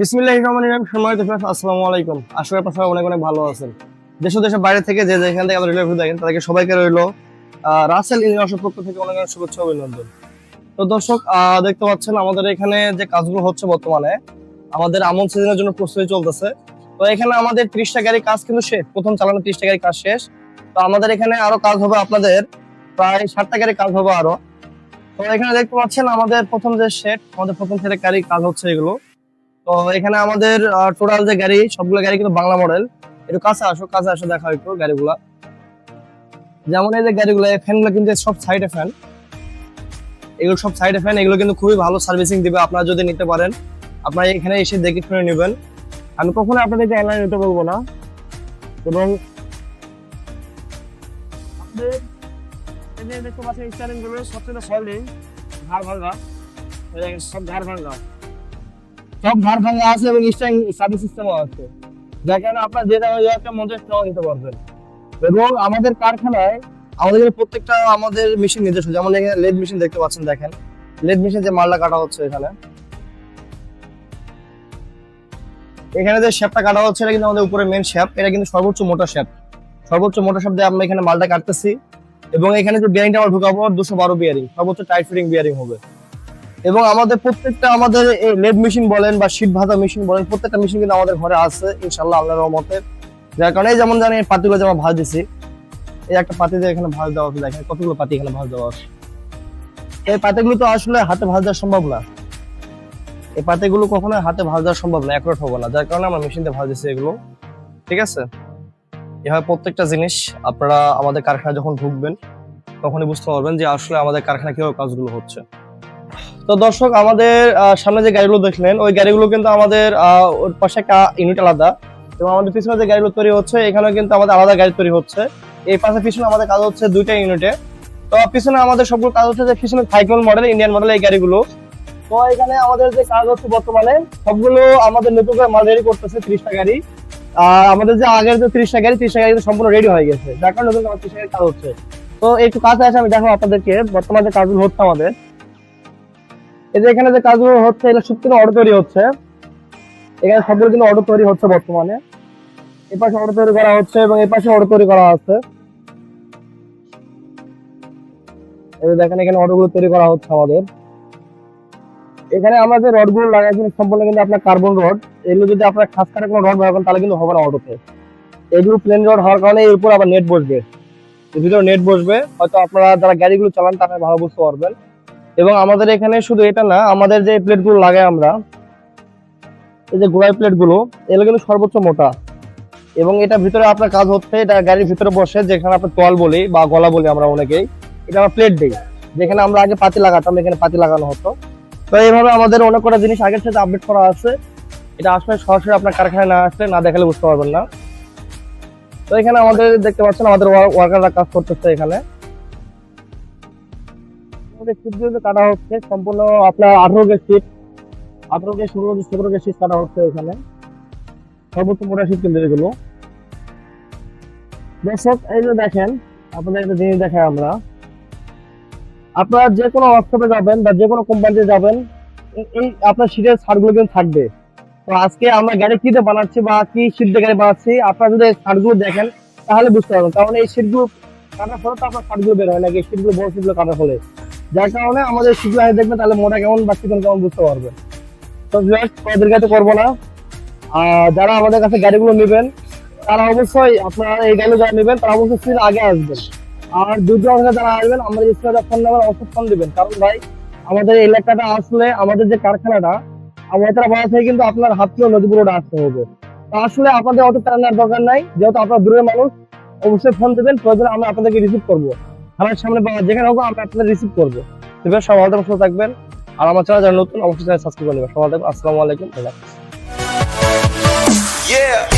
বিসমিল্লাহির রহমানির রহিম, সম্মানিত ফ্রেন্ডস আসসালামু আলাইকুম। অনেক অনেক ভালো আছেন। দেশ দেশের বাইরে থেকে যে যেখান থেকে আমাদের রিলেভিউ দেখেন, তাদেরকে সবাইকে রইল রাসেল ইঞ্জিনিয়ার্সের পক্ষ থেকে অনেক অনেক শুভেচ্ছা অভিনন্দন। তো দর্শক দেখতে পাচ্ছেন আমাদের এখানে যে কাজগুলো হচ্ছে বর্তমানে, আমাদের আমন সিজনের জন্য প্রস্তুতি চলতেছে। তো এখানে আমাদের ত্রিশটা গাড়ি কাজ কিন্তু শেষ, প্রথম চালানো ত্রিশটা গাড়ি কাজ শেষ। তো আমাদের এখানে আরও কাজ হবে আপনাদের, প্রায় ষাটটা গাড়ি কাজ হবে আরও। তো এখানে দেখতে পাচ্ছেন আমাদের প্রথম যে সেট আমাদের প্রথম সেটের গাড়ি কাজ হচ্ছে এগুলো। তো এখানে আমাদের টোটাল যে গাড়ি, সবগুলো গাড়ি কিন্তু বাংলা মডেল একটু কাছে আসো কাছে আসো দেখা একটু গাড়িগুলা। যেমন এই যে গাড়িগুলো, এই ফ্যানগুলো কিন্তু সব সাইডে ফ্যান এগুলো সব সাইডে ফ্যান এগুলো কিন্তু খুবই ভালো সার্ভিসিং দিবে আপনারা যদি নিতে পারেন। আপনারা এখানে এসে দেখে শুনে নেবেন। আমি কখনো আপনাদেরকে অনলাইন নিতে বলব না। এবং দেখতে পাচ্ছেন স্টারিংগুলো সবচেয়ে সলিড ঘাড় ভাঙা সব ঘাড় ভাঙা সব ঘাড় ভাঙা আছে এবং স্টারিং সার্ভিস সিস্টেমও আছে। যার কারণে আপনার যে দামে যে একটা মঞ্চে সেটাও নিতে পারবেন। এবং আমাদের কারখানায় আমাদের এখানে প্রত্যেকটা আমাদের মেশিন নিজস্ব, যেমন এখানে লেড মেশিন দেখতে পাচ্ছেন, দেখেন। লেড মেশিন যে মালটা কাটা হচ্ছে এখানে। এখানে যে শেপটা কাটা হচ্ছে, এটা কিন্তু আমাদের উপরে মেন শেপ এটা কিন্তু সর্বোচ্চ মোটা শেপ সর্বোচ্চ মোটা শেপ দিয়ে আমরা এখানে মালটা কাটতেছি। এবং এখানে যে বিয়ারিংটা আমরা ঢুকাবো, দুশো বারো বিয়ারিং সর্বোচ্চ টাইট ফিটিং বিয়ারিং হবে। এবং আমাদের প্রত্যেকটা আমাদের এই লেড মেশিন বলেন বা শীট ভাজা মেশিন বলেন, প্রত্যেকটা মেশিন কিন্তু আমাদের ঘরে আছে ইনশাল্লাহ আল্লাহর রহমতে। যার কারণে যেমন জানি পাতিগুলো যেমন ভাজ দিছি এই একটা পাতি দিয়ে এখানে ভাজ দেওয়া দেখেন কতগুলো পাতি এখানে ভাজ দেওয়া আছে। এই পাতিগুলো তো আসলে হাতে ভাজ দেওয়া সম্ভব না। এই পাতিগুলো কখনো হাতে ভাজ দেওয়া সম্ভব না, একরট হবে না। যার কারণে আমরা মেশিন দিয়ে ভাজ দিছি এগুলো। ঠিক আছে? এভাবে প্রত্যেকটা জিনিস, আপনারা আমাদের কারখানা যখন ঢুকবেন, তখনই বুঝতে পারবেন যে আসলে আমাদের কারখানা কীভাবে কাজগুলো হচ্ছে। তো দর্শক, আমাদের সামনে যে গাড়িগুলো দেখলেন, ওই গাড়িগুলো কিন্তু আমাদের ওর পাশে একটা ইউনিট আলাদা। এবং আমাদের পিছনে যে গাড়িগুলো তৈরি হচ্ছে, এখানেও কিন্তু আমাদের আলাদা গাড়ি তৈরি হচ্ছে। এই পাশে পিছনে আমাদের কাজ হচ্ছে দুইটা ইউনিটে তো পিছনে আমাদের সবগুলো কাজ হচ্ছে যে পিছনে সাইকেল মডেল ইন্ডিয়ান মডেল এই গাড়িগুলো। তো এখানে আমাদের যে কাজ হচ্ছে বর্তমানে, সবগুলো আমাদের নতুন করে মাল রেডি করতেছে ত্রিশটা গাড়ি। আর আমাদের যে আগের যে ত্রিশটা গাড়ি ত্রিশটা গাড়ি সম্পূর্ণ রেডি হয়ে গেছে। যার কারণে নতুন আমার ত্রিশটা গাড়ি কাজ হচ্ছে। তো একটু কাছে আসে আমি দেখো আপনাদেরকে। বর্তমানে কাজগুলো হচ্ছে আমাদের এই যে এখানে যে কাজগুলো হচ্ছে সব কিন্তু অটো তৈরি হচ্ছে। এখানে সবগুলো কিন্তু অটো তৈরি হচ্ছে বর্তমানে। এই পাশে অটো তৈরি করা হচ্ছে এবং এই পাশে অটো তৈরি করা আছে। এই যে দেখেন, এখানে অটোগুলো তৈরি করা হচ্ছে আমাদের। এখানে আমরা যে রডগুলো লাগাইছি সম্পূর্ণ কিন্তু আপনার কার্বন রড এগুলো যদি আপনার খাস কাটা কোনো রড ব্যবহার তাহলে কিন্তু হবে না অটোতে এগুলো প্লেন রড হওয়ার কারণে এর উপর আবার নেট বসবে। ভিতরে নেট বসবে। হয়তো আপনারা যারা গাড়িগুলো চালান, তারা ভালো বুঝতে পারবেন। এবং আমাদের এখানে শুধু এটা না, আমাদের যে প্লেটগুলো লাগাই আমরা, এই যে গোড়াই প্লেটগুলো এগুলো কিন্তু সর্বোচ্চ মোটা। এবং এটা ভিতরে আপনার কাজ হচ্ছে, এটা গাড়ির ভিতরে বসে, যেখানে আপনার তল বলি বা গলা বলি আমরা অনেকেই, এটা আমরা প্লেট দিই। যেখানে আমরা আগে পাতি লাগাতাম, এখানে পাতি লাগানো হতো। তো এইভাবে আমাদের অনেক কটা জিনিস আগের সাথে আপডেট করা আছে। এটা আসলে সরাসরি আপনার কারখানায় না আসলে না দেখালে বুঝতে পারবেন না। তো এখানে আমাদের দেখতে পাচ্ছেন, আমাদের ওয়ার্কাররা কাজ করতেছে এখানে। আমাদের শীটগুলো কাটা হচ্ছে, সম্পূর্ণ আপনার আঠারো কে শীট আঠারো কে ষোলো কে সতেরো কে শীট কাটা হচ্ছে এখানে। সর্বোচ্চ মোটা শীট কিন্তু এগুলো। দর্শক, এই যে দেখেন, আপনাদের একটা জিনিস দেখাই আমরা। আপনারা যে কোনো ওয়ার্কশপে যাবেন বা যে কোনো কোম্পানিতে যাবেন, এই আপনার শীটের ছাড়গুলো কিন্তু থাকবে। তো আজকে আমরা গাড়ি কিতে বানাচ্ছি বা কি দিয়ে গাড়ি বানাচ্ছি, আপনারা যদি ছাড়গুলো দেখেন, তাহলে বুঝতে পারবেন। কারণ এই শীটগুলো কাটার ফলে তো আপনার ছাড়গুলো বের হয় নাকি শীটগুলো বড় শীটগুলো কাটার ফলে। যার কারণে আমাদের শীতগুলো আগে দেখবেন তাহলে মোটা কেমন বা চিকন কেমন বুঝতে পারবেন তো তোমাদের কাছে করব না। আর যারা আমাদের কাছে গাড়িগুলো নেবেন, তারা অবশ্যই আপনারা এই গাড়িগুলো যারা নেবেন, তারা অবশ্যই সিট আগে আসবেন। আর অংশে যারা আসবেন, আমাদের স্কুলে ফোন নাম্বার অবশ্যই ফোন দিবেন। কারণ ভাই, আমাদের এলাকাটা আসলে আমাদের যে কারখানাটা, আমাদের বাড়া থেকে কিন্তু আপনার হাত কিলো নদীপুরোটা আসতে হবে। তো আসলে আপনাদের অত টাকা নেওয়ার দরকার নাই। যেহেতু আপনার দূরের মানুষ, অবশ্যই ফোন দেবেন। প্রয়োজনে আমরা আপনাদেরকে রিসিভ করব। আমার সামনে বা যেখানে হোক আমরা আপনাদের রিসিভ করব। তবে সব ভালো থাকবেন, আর আমার চ্যানেল যারা নতুন অবশ্যই চ্যানেল সাবস্ক্রাইব করে নেবেন। সবাই আসসালামু আলাইকুম। Yeah.